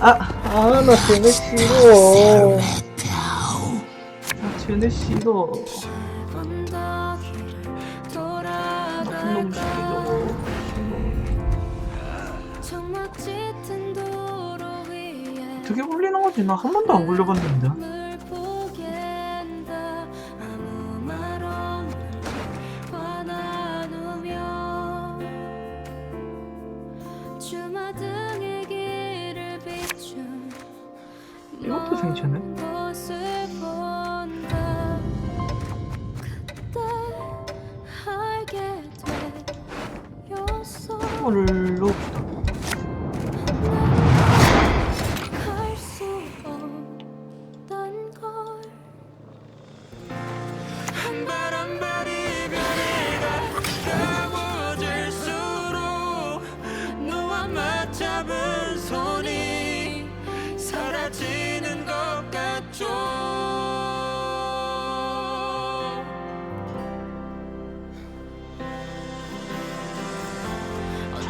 아, 아, 나 쟤네 싫어. 아, 쟤네 싫어. 나쁜 놈 도로 위에 어떻게 굴리는 거지? 나 한 번도 안 굴려봤는데. 이것도 본다 그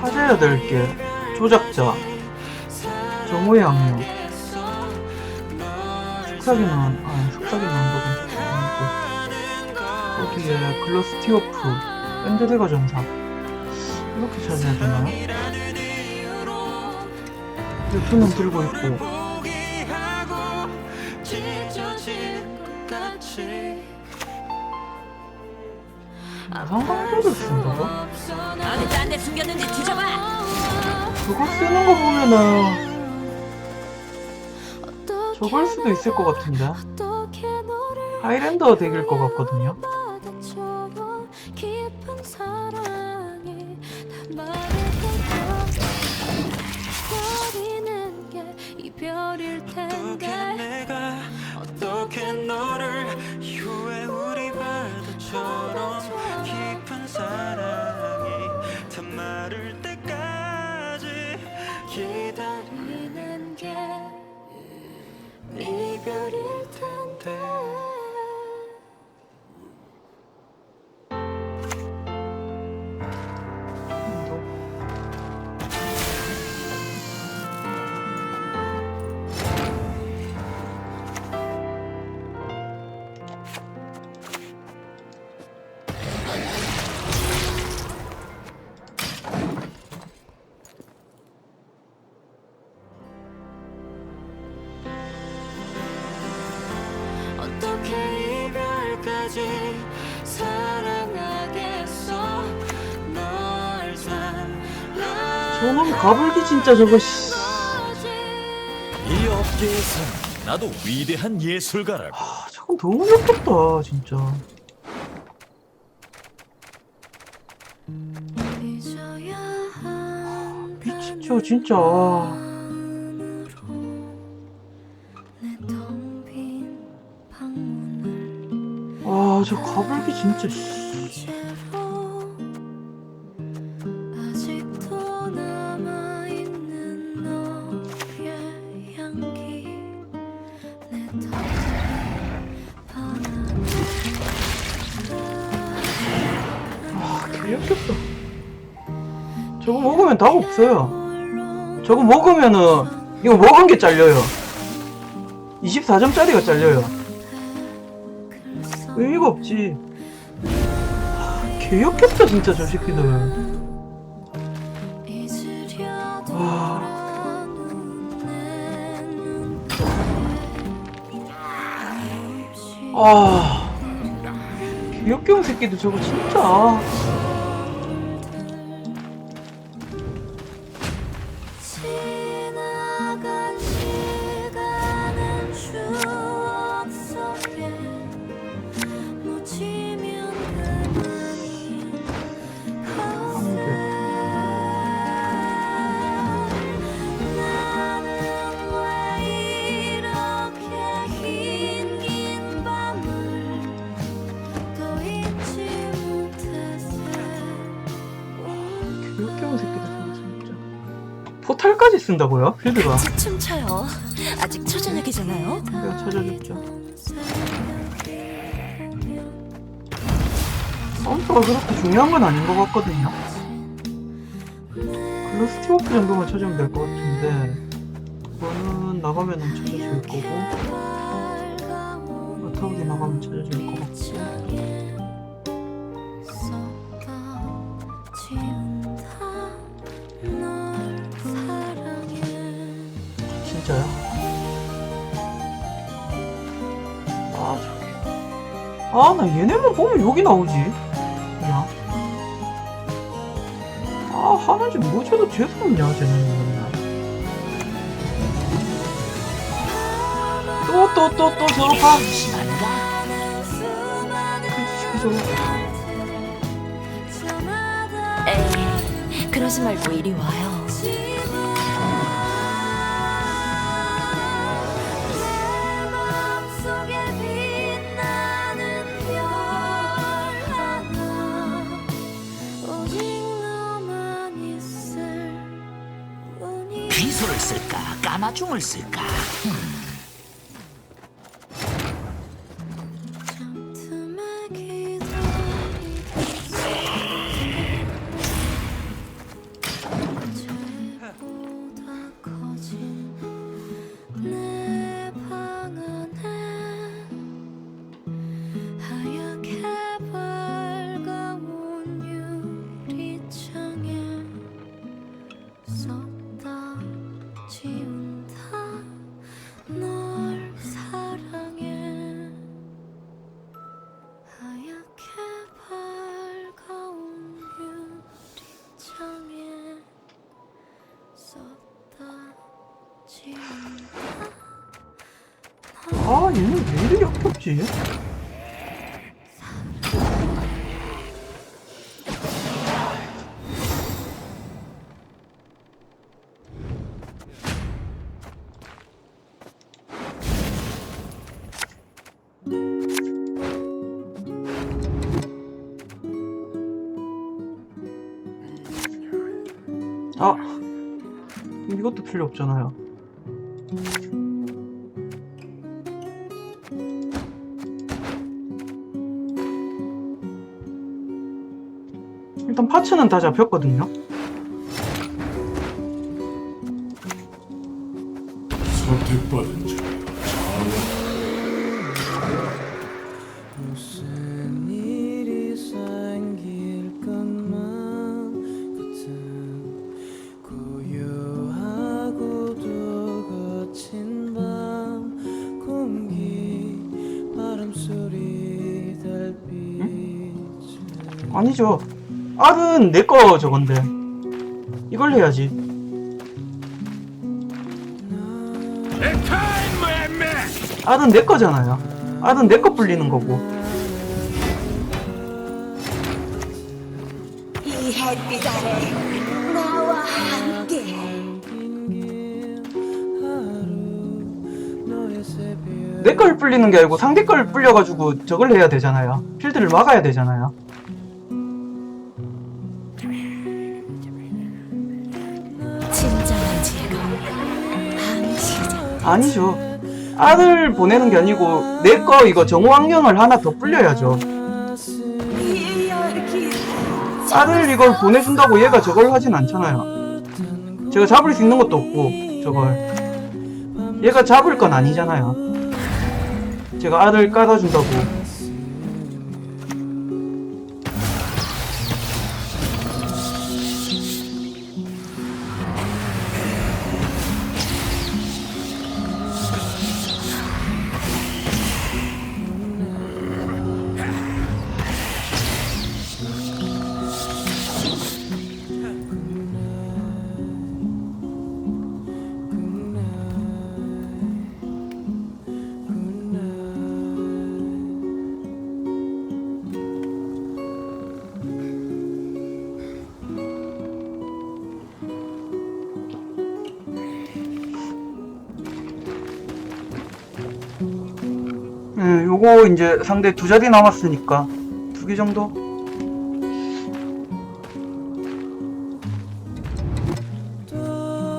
찾아야 될 게 조작자, 정우양요, 숙사기는 아 숙사기는 안 보고 여기에 글러스티어프, 밴드레거 전사. 이렇게 찾아야 되나요? 두놈 들고 있고 상관도를 쓴다고? 어디 딴데 숨겼는지 뒤져봐. 그거 쓰는 거 보면은 저걸 수도 있을 것 같은데 하이랜더 덱일 것 같거든요 어떻게 내가 어떻게 너를 저놈 가불기 진짜 저거 씨. 이 업계에서 나도 위대한 예술가라고 아, 저건 너무 예뻤다 진짜 미치죠 진짜 방문을 와저 가불기 진짜 씨. 역겹다 저거 먹으면 답 없어요. 저거 먹으면은 이거 먹은 게 잘려요. 24점짜리가 잘려요. 의미가 없지. 아, 개역겹다 진짜 저 새끼들 와. 아 개역겨운 새끼들 저거 진짜 역겨운 저거 진짜 포탈까지 쓴다고요? 필드가 같이 춤춰요. 아직 초저녁이잖아요. 내가 찾아줬죠 사운드가 그렇게 중요한 건 아닌 것 같거든요. 글로 스티워크 정도만 찾으면 될 것 같은데 이거는 나가면은 찾아줄 거고 어떻게 나가면 찾아줄 거 같고. 진짜요? 아 저기. 아나 얘네만 보면 여기 나오지 하는지 뭐줘도 죄송하냐 쟤는 또또또 저거 에이, 그러지 말고 이리 와요. 쓸까? 까마중을 쓸까? 내 아 얘는 왜 이렇게 역겹지? 아 이것도 필요 없잖아요. 일단 파츠는 다 잡혔거든요. 선택받은 자 무슨 일이 생길 것만 같은 고요하고도 거친 밤 공기 바람 소리 달빛 아니죠. 알은 내 거 저건데. 이걸 해야지. 알은 내 거잖아요. 알은 내 거 불리는 거고. 이 햇빛 아래 나와 함께 너의 새벽 내걸 불리는 게 아니고 상대 걸 불려가지고 저걸 해야 되잖아요. 필드를 막아야 되잖아요. 아니죠. 알을 보내는 게 아니고 내 거 이거 정호 환경을 하나 더 불려야죠. 알을 이걸 보내준다고 얘가 저걸 하진 않잖아요. 제가 잡을 수 있는 것도 없고 저걸 얘가 잡을 건 아니잖아요. 제가 알을 깔아준다고 예, 요거 이제 상대 두 자리 남았으니까 두 개 정도?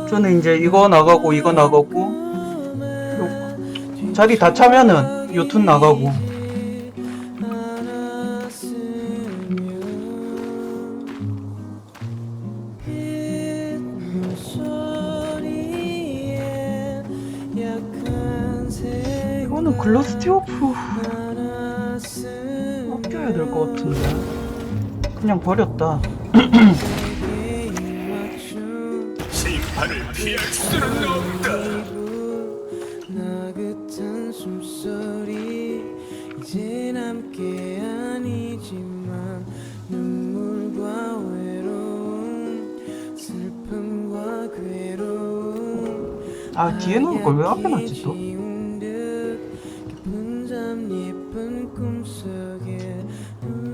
저는 이제 이거 나가고 이거 나가고 요 자리 다 차면은 요툰 나가고 글러스티오프 알았음 아껴야 될 것 같은데 그냥 버렸다 심판을 피할 수는 없다. 나긋한 숨소리 이제 함께 아니지만 눈물과 외로움 슬픔과 괴로움 아 뒤에 놓을 걸 왜 앞에 놨지 또? 잠 예쁜 꿈속에 음,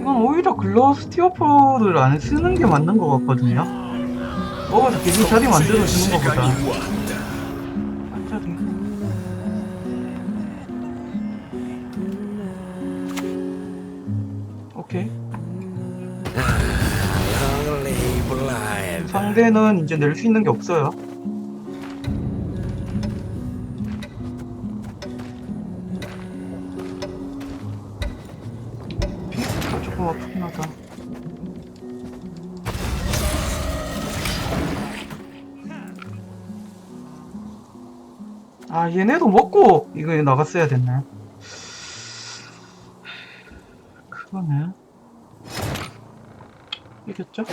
이건 오히려 글러스티오프를 안 쓰는 게 맞는 것 같거든요. 먹어서 계속 자리 만들어주는 것보다 상대는 이제 낼 수 있는 게 없어요. 하다. 아 얘네도 먹고 이거 나갔어야 됐네. 그거네. 이겼죠?